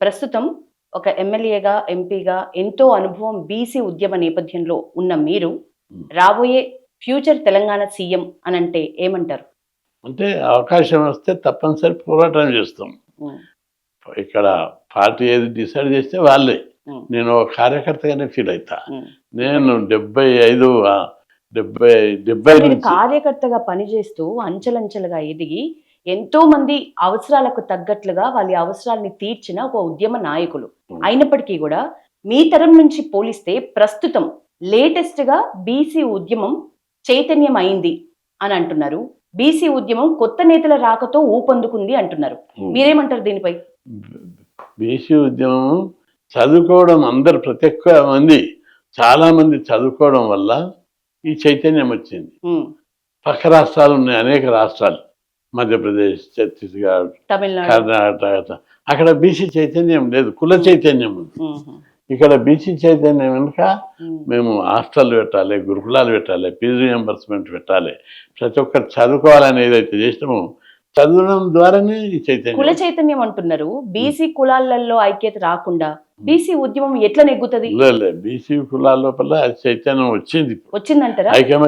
ప్రస్తుతం ఒక ఎమ్మెల్యేగా ఎంపీగా ఎంతో అనుభవం బీసీ ఉద్యమ నేపథ్యంలో ఉన్న మీరు రాబోయే ఫ్యూచర్ తెలంగాణ సీఎం అని అంటే ఏమంటారు? అంటే అవకాశం వస్తే తప్పనిసరి పోరాటం చేస్తాం. ఇక్కడ పార్టీ ఏది డిసైడ్ చేస్తే వాళ్ళే. నేను ఒక కార్యకర్తగానే ఫీల్ అవుతా. నేను డెబ్బై ఐదు డెబ్బై డెబ్బై కార్యకర్తగా పనిచేస్తూ అంచెలంచెలుగా ఎదిగి ఎంతో మంది అవసరాలకు తగ్గట్లుగా వాళ్ళ అవసరాల్ని తీర్చిన ఒక ఉద్యమ నాయకులు ఉమ్. అయినప్పటికీ కూడా మీ తరం నుంచి పోలిస్తే ప్రస్తుతం లేటెస్ట్గా బీసీ ఉద్యమం చైతన్యం అయింది అని అంటున్నారు బీసీ ఉద్యమం కొత్త నేతల రాకతో ఊపందుకుంది అంటున్నారు ఉమ్. మీరేమంటారు దీనిపై బీసీ ఉద్యమం చదువుకోవడం అందరు ప్రతి ఒక్క మంది చాలా మంది చదువుకోవడం వల్ల ఈ చైతన్యం వచ్చింది ఉమ్. పక్క రాష్ట్రాలు ఉన్నాయి అనేక రాష్ట్రాలు మధ్యప్రదేశ్ ఛత్తీస్గఢ్ తమిళనాడు. కర్ణాటక అక్కడ బీసీ చైతన్యం లేదు కుల చైతన్యం ఉంది. ఇక్కడ బీసీ చైతన్యం వెనుక. మేము. హాస్టల్ పెట్టాలి గురుకులాలు పెట్టాలి ఫీజు రియంబర్స్మెంట్ పెట్టాలి. ప్రతి ఒక్కరు చదువుకోవాలని ఏదైతే చేసినామో చదవడం ద్వారానే ఈ కుల చైతన్యం చైతన్యం అంటున్నారు. బీసీ కులాలలో ఐక్యత రాకుండా బీసీ ఉద్యమం ఎట్లా నెగ్గుతుంది? బీసీ కులాల లోపల చైతన్యం వచ్చింది వచ్చిందంటారా? ఐకమత్య